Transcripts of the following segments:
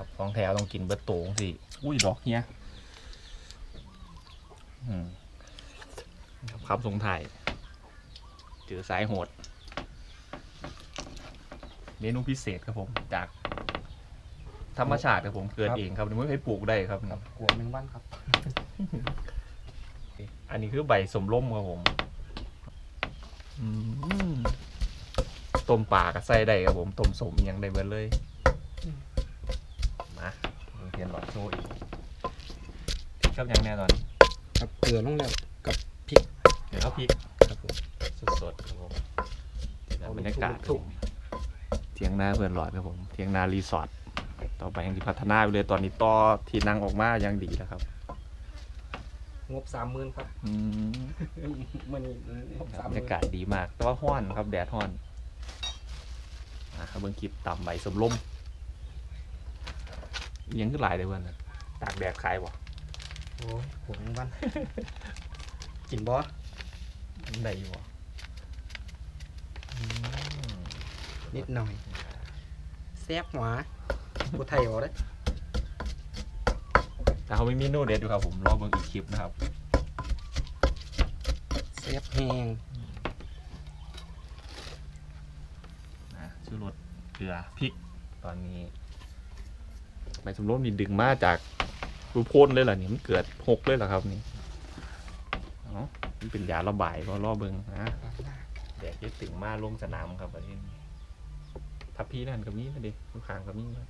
ครับของแถวต้องกินเบิดโตงสิอุ้ยดอกเฮียอืมครับครับทรงไทายเจอสายโหด เมนูพิเศษครับผม จาก ธรรมชาติครับผมเกิดครับเองครับไม่ให้ปลูกได้ครับกับกลัวแมงวันครับ อันนี้คือใบสมร่มครับผมอืมต้มปลากับไส้ได้ครับผมต้มสมอิหยังได้เบิดเลยมา ลงเทียนหลอดโซ่อีกชอบยังแน่นอนกับเกลือลงแล้วกับพริกเดี๋ยวเอาพริกครับผมสดๆครับผมแล้วบรรยากาศครับผมเทียงนาเพื่อนหลอดครับผมเทียงนารีสอร์ทต่อไปยังที่พัฒนาไปเลยตอนนี้ต่อที่นั่งออกมายังดีแล้วครับงบสามหมื่นครับอืมมันงบสามบหรรมื่นยากาศดีมาก แต่ว่าห้อนครับแดดห้อนอะครับเบิ่งคลิปต่ำใบสมลมอิห ยังคือหลายเลยเพื่อนน่ะตากแดดขายบ่โอ้ยหัวแมงวัน กินบ่ได้อยู่บ่อืมนิดหน่อยแซ่บหวาผู้ไทยเอาได้ แต่เขาไม่มีเมนูเด็ดอยู่ครับผมรอเบิ่งอีกคลิปนะครับแซ่บแห้งนะชื่อรสเกลือพริกตอนนี้ ใบสมรมนี่ดึงมาจากรูโพนเลยเหรอเนี่ยมันเกิดหกเลยเหรอครับนี่เอ๋อมันเป็นยาระบายก็รอเบิงนะแดกยึดถึงมาลงสนามครับประเทศนี้ทับพี่นั่นกับนี้นะเด็กลูกคางกับนี้นะ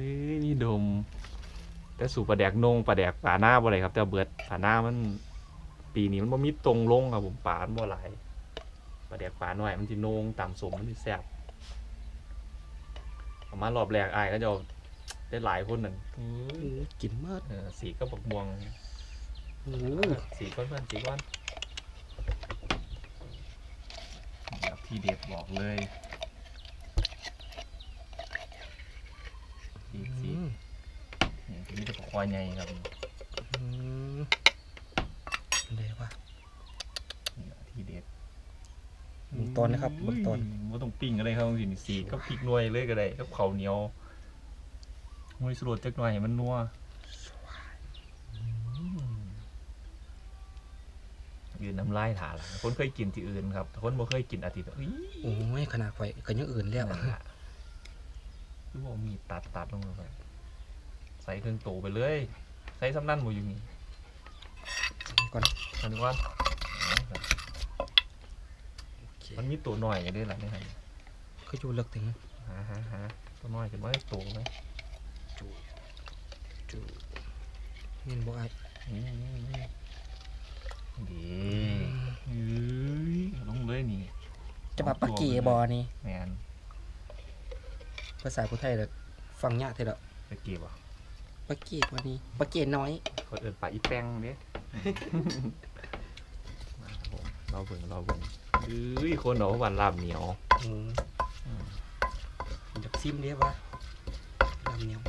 นี่นี่ดม แต่สู่ปลาแดกนงปลาแดกป่าหน้าบ่ไรครับ แต่เบิดป่าหน้ามัน ปีนี้มันบ่มีตรงลงครับผมป่ามันบ่หลายปลาแดกป่าหน่อยมันสิโนงต่ำสมมันสิแซ่บเอามารอบแรกอายก็จะ ได้หลายคนนั่นอื้อกินเมื่อเออสีก็บักม่วงโอ้สีก้อนเพื่อนสีก้อนครับที่เด็ดบอกเลยสีสีนี่ตัวนี้จะควายใหญ่ครับเดี๋ยวว่านี่ล่ะที่เด็ดเบิ่งตอนนะครับเบิ่งตอน ว่าต้องปิ้งอะไรครับสิสีก็พริกหน่วยเลยก็ได้กับข้าวเหนียว ห้วยสรดจักหน่อยให้มันนัวยืนน้ำลายถาละคนเคยกินที่อื่นครับแต่คนบ่เคยกินอาทิตย์ละอุ๊ยโอ้ยขนาดไฟก็ยังอื่นแล้วนั่นล่ะคือบอกมีตัดตัดลงไปใส่เครื่องโตไปเลย ใส่ซ้ำนั่นหมดอยู่นี่ก่อนอันนี้ว่าโอเคมันมีตัวหน่อยอยู่ด้วยล่ะนี่ครับคืออยู่เลิกถึงหาหาหาตัวน้อยจะไม่ได้โตไหม จูจูเงินบ่ไอ้นี่นี่นี่ดีเฮ้ยลงเลยนี่จะมาปักกี้บอนี่แมนภาษาผู้ไทยเลยฟังยากเท่าเด้อจะเก็บอ่ปักกี้บอนี่ปักกี้น้อยคนอื่นปลาอีแป้งเด้มาครับผมเราเบิ่งเราเบิ่งเฮ้ยคนเอาวันลาบเหนียวอืมอยากซิมเด้วะลำเหนียว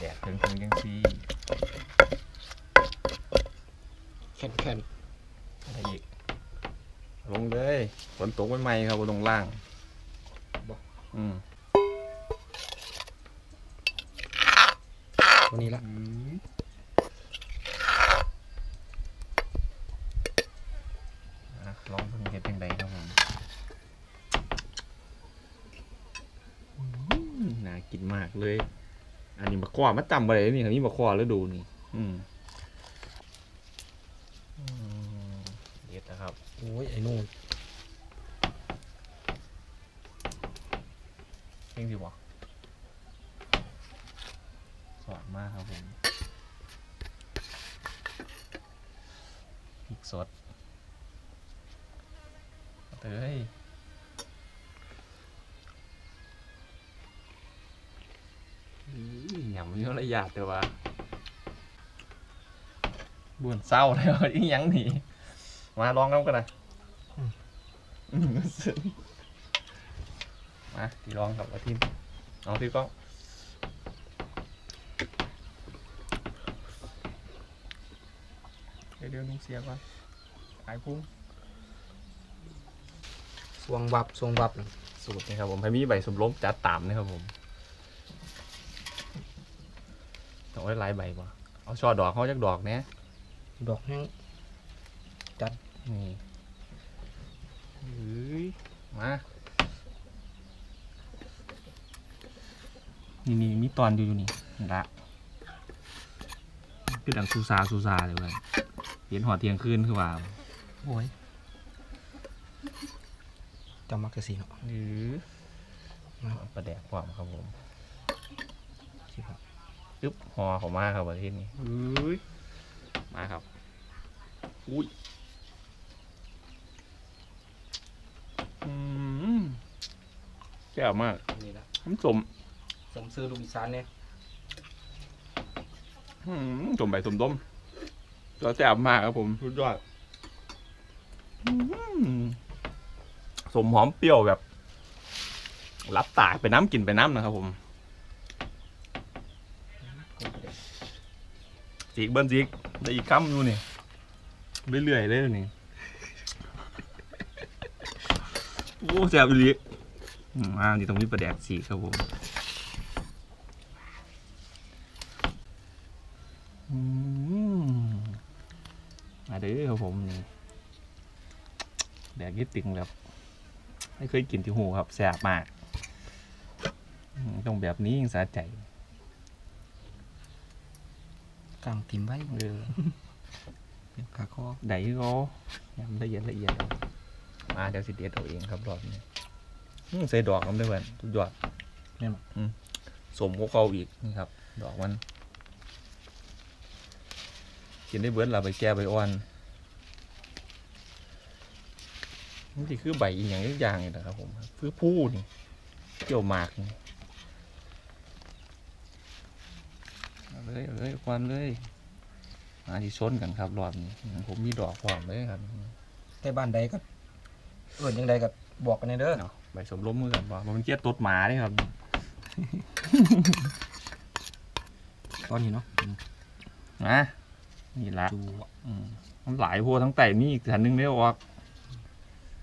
แดกถึงถึงยังซีแข็งแข็งอะไรอีกลงเลยฝนตกใหม่ๆครับบนตรงล่างอืมวันนี้ละอะลองเพิ่งเห็ดเป็นไดครับผมอืมน่ากินมากเลย อันนี้มะขวามาจำอะไรนี่ครับนี่มะขวาแล้วดูนี่อืมอืมเด็ดนะครับ โอ้ยไอ้นู่นเพ่งดีบ่สอดมากครับผมพริกสดเอ้ยอื้อหยำมีระยะแต่ว่าบุญเศร้าแล้วอีหยังหนีมาลองน้ำกันนะอืมซึ้งมาที่ลองกับอาทิตย์เอาที่กล้องเดี๋ยวเดี๋ยวนุ่งเสียก่อนขายพุ่งสวงวับสวงวับสูตรนี่ครับผมให้มีใบสมรมจัดตามนะครับผม ต้องไว้หลายใบบ่เอาช่อดอกเขาจักดอกเนี้ยดอกแห้งนี่เฮ้ยมานี่นี่มีตอนอยู่อยู่นี่นี่ละคือดังซูซาซูซาเลยเว้ยเห็นหอเทียงคืนคือว่าโอ้ยจำมักกะสีเนาะหรือประแดกความครับผมสิครับ ยึบหอเของมาครับประเทศนี้เฮ้ยมาครับ อุ้ยอืมแซ่บมากนี่ละน้ำสมสมซื้อลูกอีสานเนี่ยอืมสมใบสมต้มแล้วแซ่บมากครับผมสุดยอดอืมสมหอมเปรี้ยวแบบรับตากไปน้ำกินไปน้ำนะครับผม จีกเบิ้ลจีกได้อีกคำอยู่นี่เรื่อยๆเลยนี่โอ้แซ่บอีหลีอ่านี่ตรงนี้ประแดกสีครับผมอืมาเด้อครับผมนี่แดกยี่ติ่งแบบไม่เคยกินที่หูครับแซ่บมาก ต้องแบบนี้ยังสะใจ กลางติมไว้เออเป็นขาคอไดก็ยำละเอียดละเอียดเอามาเดี๋ยวสิเด็ดเอาเองครับรอบนี้อืมใส่ดอกกันด้วยเพื่อนสุดยอดแม่นบ่อืมสมก็เขาอีกนี่ครับ ดอกมันกินได้เบิร์ดเราไปแก้ใบอ่อนนี่คือใบอีกอย่างอีกอย่างนี่นะครับผมคือผู้นี่เกี่ยวหมากนี่ เอาเลยเอาเลยควันเลยมาที่ชนกันครับรอบนี้ผมมีดอกพร้อมเลยครับแต่บ้านใดก็เอิ้นยังใดก็บอกกันในเด้อเนาะใบสมล้มมือกันบ่มันเกียดตดหมาเด้ครับ ตอนนี้เนาะอืมนะนี่ละจูอืมมันหลายพวทั้งแต่มีอีกสันหนึ่งเรียกว่า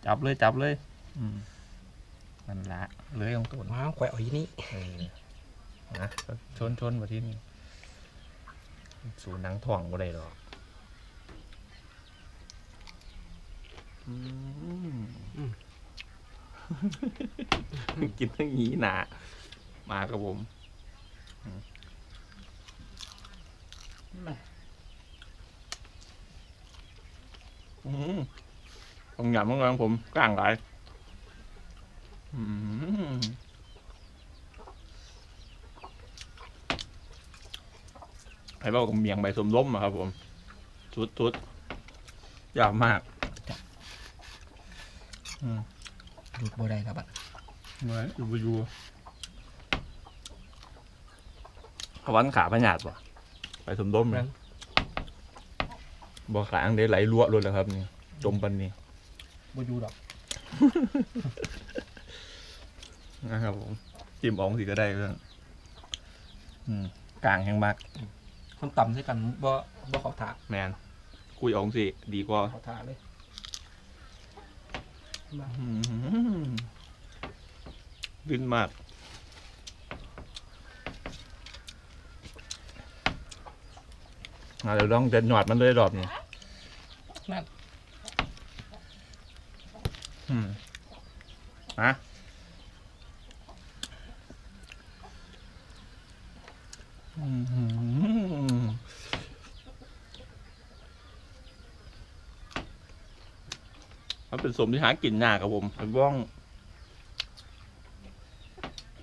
จับเลยจับเลยอืมนั่นละเลยของตัวว้าวแขวะเอาอีนี่เออนะชนชนมาที่นี่ สูนังถ่องบ่ได้หรอกอืมกินทั้งนี้หนามาครับผมอืมอืมผมหยำของผมกลางหลาย อืม ไผ่เบ้ากับเมียงใบสมล้มอะครับ ผมชุดชุดยาวมากอืมหลุดบ่ได้ครับบัดเหมือนอยู่บอยู่เขาวันขาพญาตป่ะใบสมล้มเลยบ่ขาอังเดไหลรั่วเลยแล้วครับนี่จมปันนี่บ่อยู่ดอก นะครับผมจิ้มอ่องสิก็ได้เรื่องอืมกลางแห้งมาก คนต่ำใส่กันบ่บ่เข้าถาแมนคุยอ่องสิดีกว่าเข้าถาเลยอืมลื่นมาก อะเดี๋ยวลองเด็ดหยอดมันเลยรอบนี้นั่น อืมอะอืม มันเป็นสมที่หากินยากครับผมไอ้บ้อง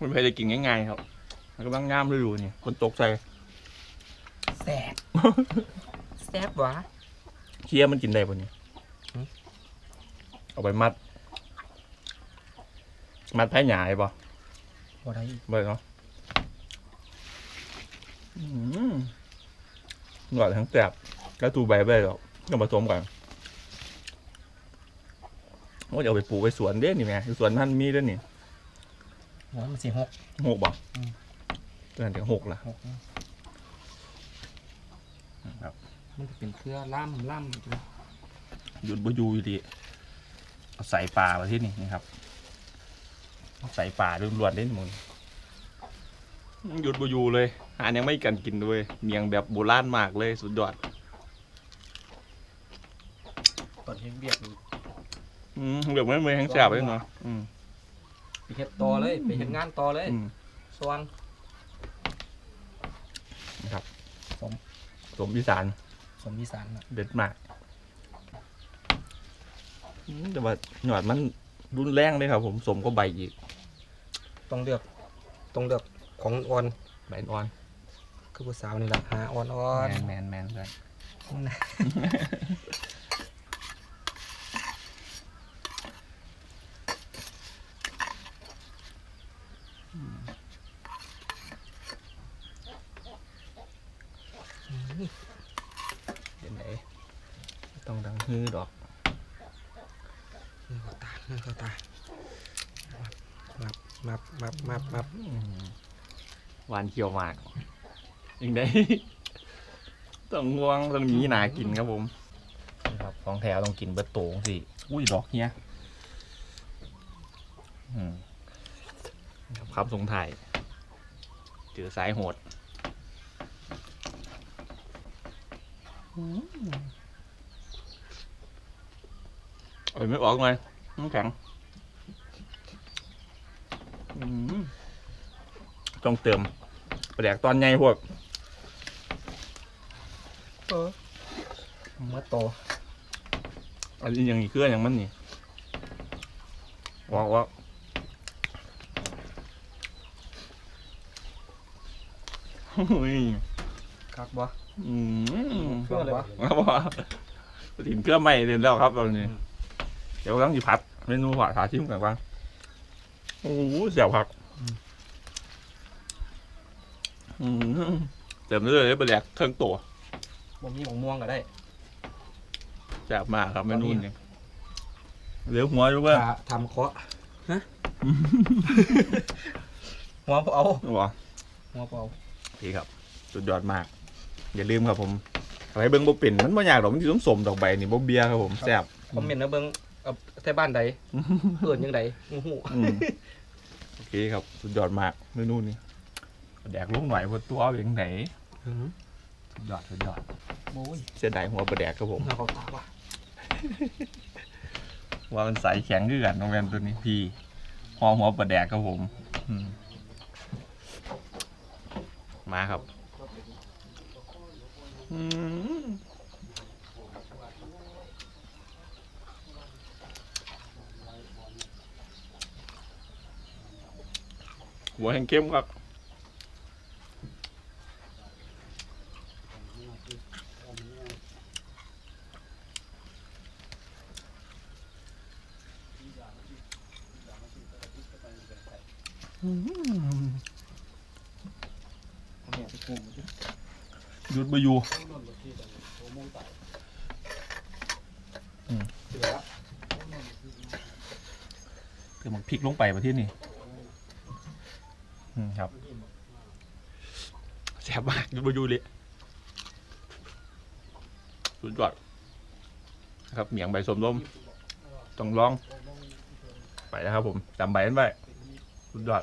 มันไม่ได้กินง่ายๆครับ มันกำลังงามฤดูนี่คนตกใจแซ่บแซ่บหวะเคี้ยมันกินได้ปะเนี่ยหืมเอาไปมัด มัดแพ้หยายปะบ่ได้อีกเบิดเนาะอืมหวานทั้งแสบแล้วตูใบไปหรอกก็ผสมกัน ว่าเดี๋ยวเอาไปปลูกไปสวนเด้นี่แม่อยู่สวนท่านมีเด้อนี่หัวมันสิหก หกบ่อืม เดือนถึงหกละหกนะครับมันจะเป็นเครือล่ำล่ำอยู่หยุดบ่อยู่อยู่ดีเอาใส่ปลามาที่นี่นี่ครับเอาใส่ปลาล้วนๆเล่นมึงหยุดบ่อยู่เลยหายังไม่กันกินด้วยเมียงแบบโบราณมากเลยสุดยอด ตอนเฮ็ดเบียกนี่ อืมแบบไม่เมือแห้งแสบเลยเนาะอืมไปเฮ็ดต่อเลยไปเฮ็ดงานต่อเลยอืมสว่างสมอีสานสมอีสานน่ะเด็ดมากอืมแต่ว่าหยอดมันรุนแรงเลยครับ ผมสมก็ใบอีกต้องเลือกต้องเลือกของอ่อนใบอ่อนคือผู้สาวนี่ล่ะหาอ่อนอ่อนแมนแมนแมนเลย เดี๋ยวไหนไม่ต้องดังฮือดอกเข้าตาเข้าตามับมับมับมับมับอืมหวานเคี้ยวมากยังได้ต้องง่วงต้องมีหนากินครับผมนี่ครับของแถวต้องกินเบอร์โตงสิ อุ้ยดอกเนี้ยอืม ครับครับทรงไทายเจอสายโหดอืมเอ้ยไม่ออกเลยน้ำแข็งอืมต้องเติมประแดกตอนใหญ่พวกเออเมื่อโตอันนี้ยังอีกเครื่องยังมันนี่ว่าว่าเฮ้ยคักบ่อืมเครื่องอะไรวะครับว่าถึงเครื่องใหม่เรียนแล้วครับตอนนี้อืมเดี๋ยวกำลังจะพัดเมนูผัดถาชิมกันบ้างโอ้โหเสียวผักอืมเต็มเลยเลยไปแหลกเครื่องตัวบ่มีหมองม่วงก็ได้แซ่บมากครับเมนูนี้เหลือหัวอยู่เพื่อนถ้าทำเคาะฮะหัวบ่เอาว้าหัวบ่เอา พี่ครับ สุดยอดมาก อย่าลืมครับผมเอาไปเบิ้งบ่เป็นมันบ่ยากหรอกมันสิสมๆดอกใบนี่บ่เบียครับผมแซ่บคอมเมนต์นะเบิ่งเอาแต่บ้านใดเอิ้นจังไดงูฮู้อืมโอเคครับ สุดยอดมากเมนูนี้แดกลูกหน่อยบนตัวเอาอย่างไหนอือสุดยอดสุดยอดโอ้ยเสียดายหัวปลาแดกครับผมน่าเข้าตาว่ะว่ามันใสแข็งคือกันน้องแมนตัวนี้พี่หัวหัวปลาแดกครับผม อืม มาครับอืมหัวแห้งเข้มครับ หยุดไป อยู่เดี๋ยวมันพลิกลงไปประเทศนี้ครับแซ่บมากยุดไปอยู่เลยสุดยอดนะครับเหมียงใบสมลมต้องลอง ไปแล้วครับผมจำใบนั้นไว้สุดยอด